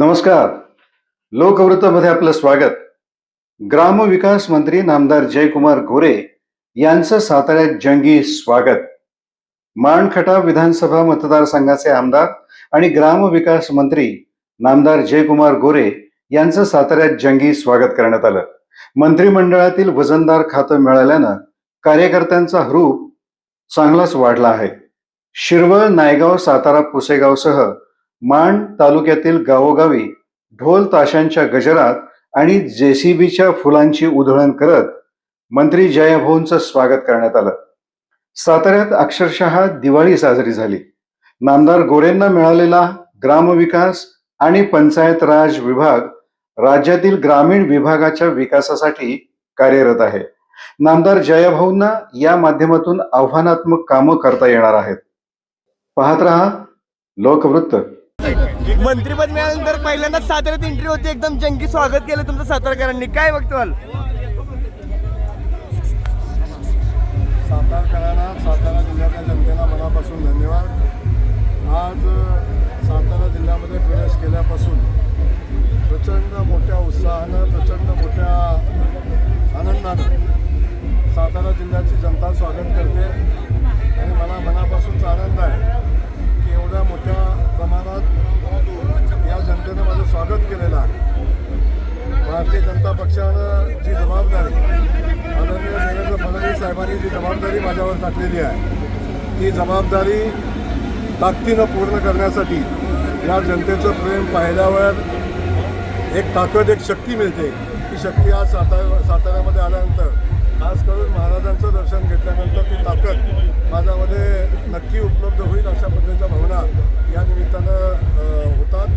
नमस्कार. लोकवृत्तमध्ये आपलं स्वागत. ग्रामविकास मंत्री नामदार जयकुमार गोरे यांचं साताऱ्यात जंगी स्वागत. माणखटाव विधानसभा मतदारसंघाचे आमदार आणि ग्रामविकास मंत्री नामदार जयकुमार गोरे यांचं साताऱ्यात जंगी स्वागत करण्यात आलं. मंत्रिमंडळातील वजनदार खातं मिळाल्यानं कार्यकर्त्यांचा हरूप चांगलाच वाढला आहे. शिरवळ नायगाव सातारा पुसेगावसह माण तालुक्यातील गावोगावी ढोल ताशांच्या गजरात आणि जेसीबीच्या फुलांची उधळण करत मंत्री जयभाऊंचं स्वागत करण्यात आलं. साताऱ्यात अक्षरशः दिवाळी साजरी झाली. नामदार गोरेंना मिळालेला ग्रामविकास आणि पंचायत राज विभाग राज्यातील ग्रामीण विभागाच्या विकासासाठी कार्यरत आहे. नामदार जयभाऊंना या माध्यमातून आव्हानात्मक कामं करता येणार आहेत. पाहत रहा लोकवृत्त. मंत्रीपद मिळाल्यानंतर पहिल्यांदाच साताऱ्यात एंट्री होती. एकदम जंगी स्वागत केलं तुमचं सातारकरांनी. काय बघतोल सातारकरांना सातारा जिल्ह्यातल्या जनतेला मनापासून धन्यवाद. आज माझ्यावर टाकलेली आहे. ती जबाबदारी ताकदीनं पूर्ण करण्यासाठी या जनतेचं प्रेम पाहिल्यावर एक ताकद एक शक्ती मिळते. ती शक्ती आज सातारा साताऱ्यामध्ये आल्यानंतर खास करून महाराजांचं दर्शन घेतल्यानंतर ती ताकद माझ्यामध्ये नक्की उपलब्ध होईल अशा पद्धतीच्या भावना या निमित्तानं होतात.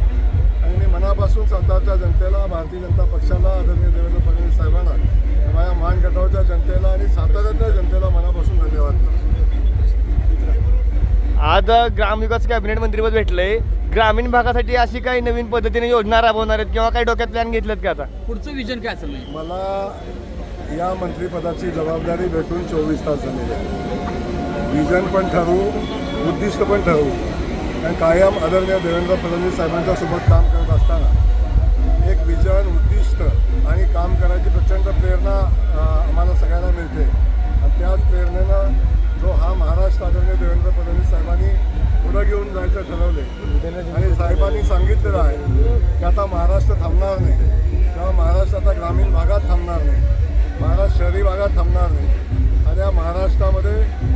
आणि मी मनापासून सातारच्या जनतेला भारतीय जनता पक्षाला आदरणीय देवेंद्र आज ग्रामविकास कॅबिनेट मंत्रीपद भेटलंय. ग्रामीण भागासाठी अशी काही नवीन पद्धतीने योजना राबवणार आहेत किंवा काही डोक्यात प्लॅन घेतलेत का आता? पुढचं विजन काय असेल नाही मला या मंत्रिपदाची जबाबदारी भेटून चोवीस तास झालेली आहे. विजन पण ठरवू उद्दिष्ट पण ठरवू. कारण कायम आदरणीय देवेंद्र फडणवीस साहेबांच्या सोबत काम करत असताना एक विजन उद्दिष्ट आणि काम करायची प्रचंड प्रेरणा आम्हाला सगळ्यांना मिळते. आणि त्याच प्रेरणेनं जो हा महाराष्ट्र आदरणीय देवेंद्र फडणवीस साहेबांनी पुढं घेऊन जायचं ठरवले आणि साहेबांनी सांगितलेलं आहे की आता महाराष्ट्र थांबणार नाही. किंवा महाराष्ट्र आता ग्रामीण भागात थांबणार नाही. महाराष्ट्र शहरी भागात थांबणार नाही. आणि या महाराष्ट्रामध्ये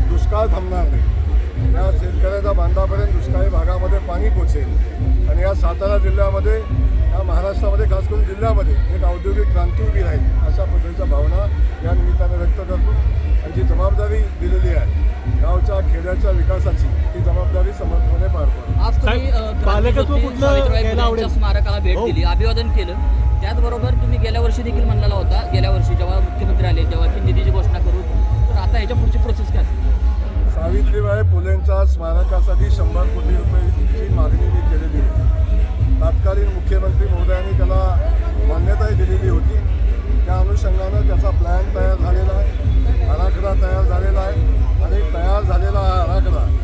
दुष्काळ थांबणार नाही. या शेतकऱ्याचा बांधापर्यंत दुष्काळी भागामध्ये पाणी पोचेल. आणि या सातारा जिल्ह्यामध्ये या महाराष्ट्रामध्ये खास करून जिल्ह्यामध्ये एक औद्योगिक क्रांती उभी राहील अशा पद्धतीच्या भावना या निमित्ताने व्यक्त करतो. आणि जी जबाबदारी दिलेली आहे गावच्या खेड्याच्या विकासाची ती जबाबदारी समर्थपणे पार पाडतो? स्मारकाला भेट हो. दिली अभिवादन केलं. त्याचबरोबर तुम्ही गेल्या वर्षी देखील म्हणलेला होता गेल्या वर्षी जेव्हा मुख्यमंत्री आले तेव्हा की निधीची घोषणा करू. तर आता ह्याच्या पुढची प्रोसेस काय? सावित्रीबाई फुलेंच्या स्मारकासाठी शंभर कोटी रुपयाची मागणी मी केलेली होती. तत्कालीन मुख्यमंत्री महोदयांनी त्याला मान्यताही दिलेली होती. त्या अनुषंगानं त्याचा प्लॅन तयार झालेला आहे. आराखडा तयार झालेला आहे. आणि तयार झालेला हा आराखडा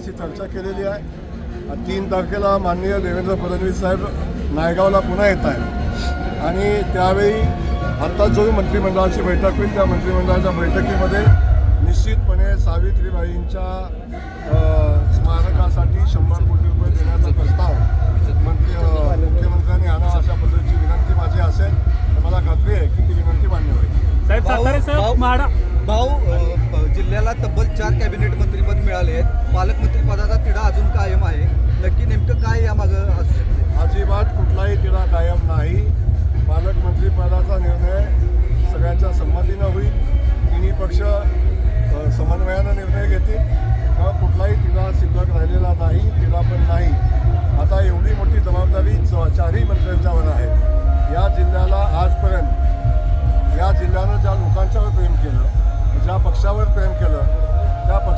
महोदयांशी चर्चा केलेली आहे. तीन तारखेला माननीय देवेंद्र फडणवीस साहेब नायगावला पुन्हा येत आहेत. आणि त्यावेळी आत्ता जो मंत्रिमंडळाची बैठक होईल त्या मंत्रिमंडळाच्या बैठकीमध्ये निश्चितपणे सावित्रीबाईंच्या स्मारकासाठी शंभर कोटी रुपये देण्याचा प्रस्ताव मंत्री मुख्यमंत्र्यांनी आणा अशा पद्धतीची विनंती माझी असेल. तर मला खात्री आहे की ती विनंती मान्य होईल. साहेब भाऊ- जिल्ह्याला तब्बल चार कॅबिनेट मंत्रीपद मिळाले आहेत. पालकमंत्रीपदाचा तिढा अजून कायम आहे. नक्की नेमकं काय यामागं असू शकते? अजिबात कुठलाही तिढा कायम नाही. पालकमंत्रीपदाचा निर्णय सगळ्यांच्या संमतीनं होईल. तिन्ही पक्ष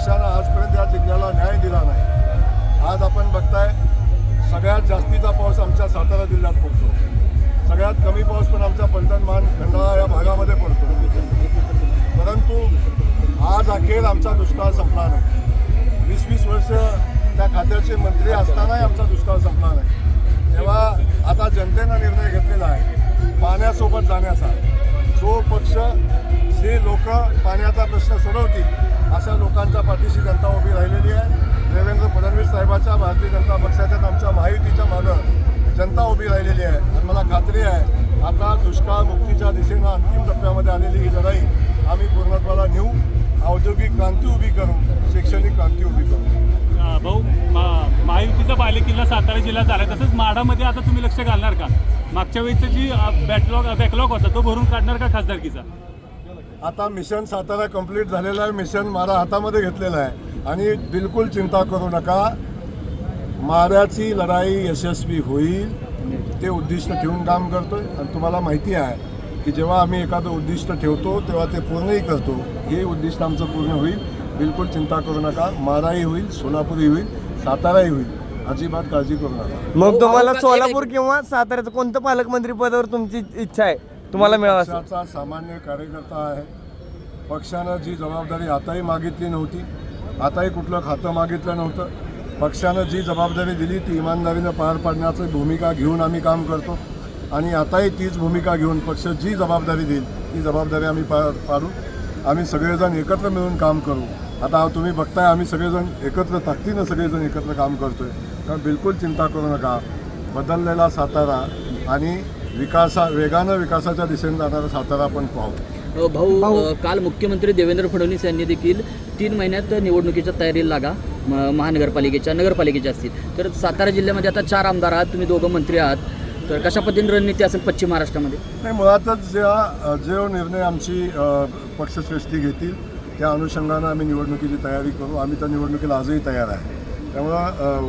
पक्षानं आजपर्यंत या जिल्ह्याला न्याय दिला नाही. आज आपण बघताय सगळ्यात जास्तीचा पाऊस आमच्या सातारा जिल्ह्यात पडतो. सगळ्यात कमी पाऊस पण आमच्या पलटण खंडाळा या भागामध्ये पडतो. परंतु आज अखेर आमचा दुष्काळ संपला नाही. वीस वीस वर्ष त्या खात्याचे मंत्री असतानाही आमचा दुष्काळ संपला नाही. तेव्हा आता जनतेनं निर्णय घेतलेला आहे पाण्यासोबत जाण्याचा. जो पक्ष जे लोक पाण्याचा प्रश्न सोडवतील अशा लोकांच्या पाठीशी जनता उभी राहिलेली आहे. देवेंद्र फडणवीस साहेबाच्या भारतीय जनता पक्षाच्या आमच्या माहितीच्या मागं जनता उभी राहिलेली आहे. आणि मला खात्री आहे आता दुष्काळ मुक्तीच्या दिशेनं अंतिम टप्प्यामध्ये आलेली ही लढाई आम्ही पूर्णत्वाला नेऊ. औद्योगिक क्रांती उभी करू शैक्षणिक क्रांती उभी करू. भाऊ मा- महायुतीचा बालेकिल्ला सातारा जिल्ह्यात झाला. तसंच माढामध्ये आता तुम्ही लक्ष घालणार का? मागच्या वेळेचा जी बॅकलॉग बॅकलॉग होता तो भरून काढणार का खासदारकीचा? आता मिशन सातारा कंप्लीट झालेलं आहे. मिशन मारा हातामध्ये घेतलेलं आहे. आणि बिलकुल चिंता करू नका. माऱ्याची लढाई यशस्वी होईल. ते उद्दिष्ट ठेवून काम करतोय. आणि तुम्हाला माहिती आहे की जेव्हा आम्ही एखादं उद्दिष्ट ठेवतो तेव्हा ते पूर्णही करतो. हे उद्दिष्ट आमचं पूर्ण होईल. बिलकुल चिंता करू नका. माराही होईल सोलापूरही होईल साताराही होईल. अजिबात काळजी करू नका. मग तुम्हाला अहो, सोलापूर किंवा साताऱ्याचं कोणतं पालकमंत्री पदावर तुमची इच्छा आहे? तुम्हाला मिळाला पक्षाचा सामान्य कार्यकर्ता आहे. पक्षानं जी जबाबदारी आताही मागितली नव्हती आताही कुठलं खातं मागितलं नव्हतं. पक्षानं जी जबाबदारी दिली ती इमानदारीनं पार पाडण्याची भूमिका घेऊन आम्ही काम करतो. आणि आताही तीच भूमिका घेऊन पक्ष जी जबाबदारी देईल ती जबाबदारी आम्ही पार पाडू. आम्ही सगळेजण एकत्र मिळून काम करू. आता तुम्ही बघताय आम्ही सगळेजण एकत्र ताकदीनं सगळेजण एकत्र काम करतोय. तर बिलकुल चिंता करू नका. बदललेला सातारा आणि विकासा वेगानं विकासाच्या दिशेने जाणारा सातारा आपण पाहू. भाऊ काल मुख्यमंत्री देवेंद्र फडणवीस यांनी देखील तीन महिन्यात निवडणुकीच्या तयारीला लागा. म- महानगरपालिकेच्या नगरपालिकेच्या असतील. तर सातारा जिल्ह्यामध्ये आता चार आमदार आहात. तुम्ही दोघं मंत्री आहात. तर कशा पद्धतीने रणनीती असेल पश्चिम महाराष्ट्रामध्ये? नाही मुळातच ज्या जो निर्णय आमची पक्षश्रेष्ठी घेतील त्या अनुषंगानं आम्ही निवडणुकीची तयारी करू. आम्ही त्या निवडणुकीला आजही तयार आहे. त्यामुळं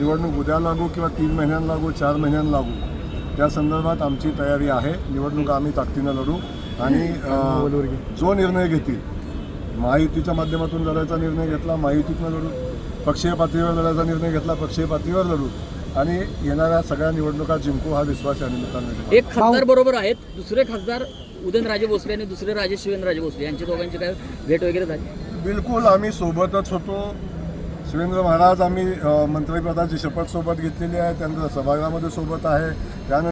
निवडणूक उद्या लागू किंवा तीन महिन्यांना लागू चार महिन्यांना लागू त्या संदर्भात आमची तयारी आहे. निवडणूक आम्ही ताकदीनं लढू आणि जो निर्णय घेतील महायुतीच्या माध्यमातून लढायचा निर्णय घेतला महायुतीतनं लढू पक्षीय पातळीवर लढायचा निर्णय घेतला पक्षीय पातळीवर लढू आणि येणाऱ्या सगळ्या निवडणुका जिंकू हा विश्वास या निमित्तानं. एक खासदार बरोबर आहेत. दुसरे खासदार उदयनराजे भोसले आणि दुसरे राजेश शिवेंद्रराजे भोसले. यांच्या दोघांची काय भेट वगैरे झाली? बिलकुल आम्ही सोबतच होतो. सुरेंद्र महाराज आम्ही मंत्रिपदाची शपथ सोबत घेतलेली आहे. त्यानंतर सभागृहामध्ये सोबत आहे. त्यानंतर